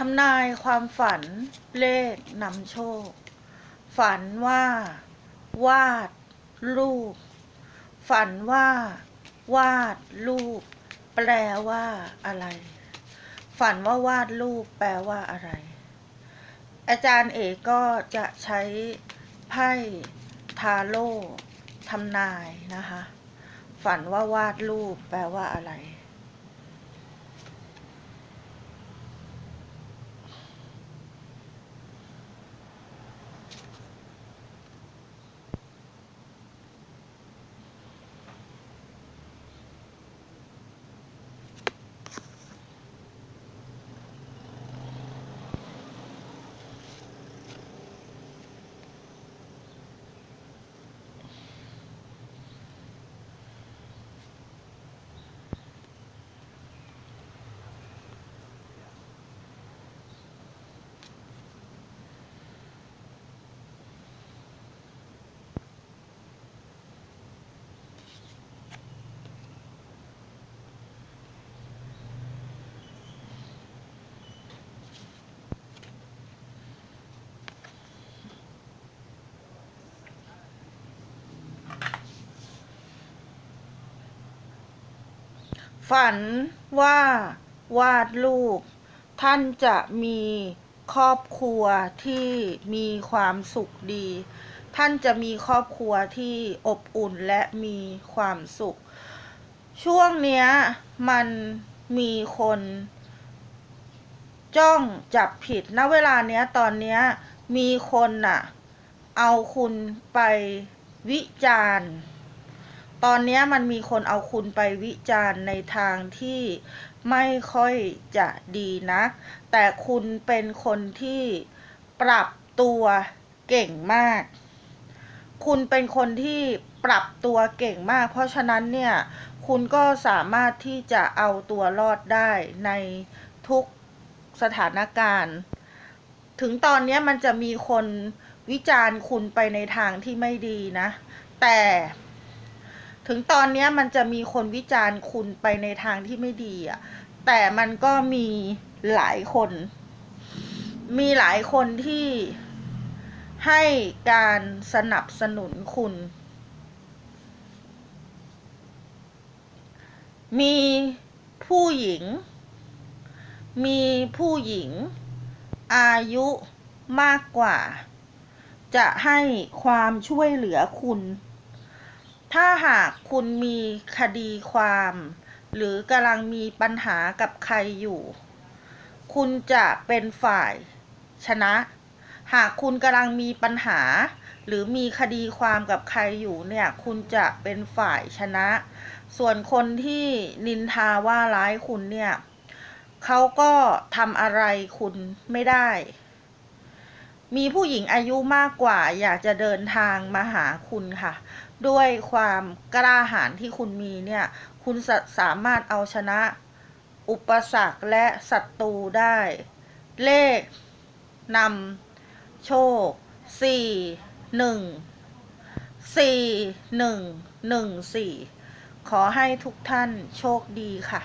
ทำนายความฝันเลขนำโชค ฝันว่า วาดรูป ฝันว่า วาดรูป แปลว่าอะไร ฝันว่าวาดรูป แปลว่าอะไร อาจารย์เอกก็จะใช้ไพ่ทาโร่ทำนายนะคะ ฝันว่าวาดรูป แปลว่าอะไร ฝันว่าวาดรูป ท่านจะมีครอบครัวที่มีความสุขดี ท่านจะมีครอบครัวที่อบอุ่นและมีความสุข ช่วงเนี้ยมันมีคน จ้องจับผิดณเวลาเนี้ยตอนเนี้ยมีคนน่ะ เอาคุณไปวิจารณ์ ตอนนี้มันมีคนเอาคุณไปวิจารณ์ในทางที่ไม่ค่อยจะดีนะแต่คุณเป็นคนที่ปรับตัวเก่งมาก คุณเป็นคนที่ปรับตัวเก่งมาก เพราะฉะนั้นเนี่ย คุณก็สามารถที่จะเอาตัวรอดได้ในทุกสถานการณ์ ถึงตอนนี้มันจะมีคนวิจารณ์คุณไปในทางที่ไม่ดีนะ แต่ ถึงตอนนี้มันจะมีคนวิจารณ์คุณไปในทางที่ไม่ดีอะแต่มันก็มีหลายคน มีหลายคนที่ให้การสนับสนุนคุณ มีผู้หญิง มีผู้หญิง อายุมากกว่า จะให้ความช่วยเหลือคุณ ถ้าหากคุณมีคดีความ หรือกำลังมีปัญหากับใครอยู่ คุณจะเป็นฝ่ายชนะ หากคุณกำลังมีปัญหา หรือมีคดีความกับใครอยู่เนี่ย คุณจะเป็นฝ่ายชนะ ส่วนคนที่นินทาว่าร้ายคุณเนี่ยเขาก็ทำอะไรคุณไม่ได้ มีผู้หญิงอายุมากกว่าอยากจะเดินทางมาหาคุณค่ะ ด้วยความกล้าหาญที่คุณมีเนี่ย คุณสามารถเอาชนะ อุปสรรคและศัตรูได้ เลขนำโชคสี่หนึ่งสี่หนึ่งหนึ่งสี่ขอให้ทุกท่านโชคดีค่ะ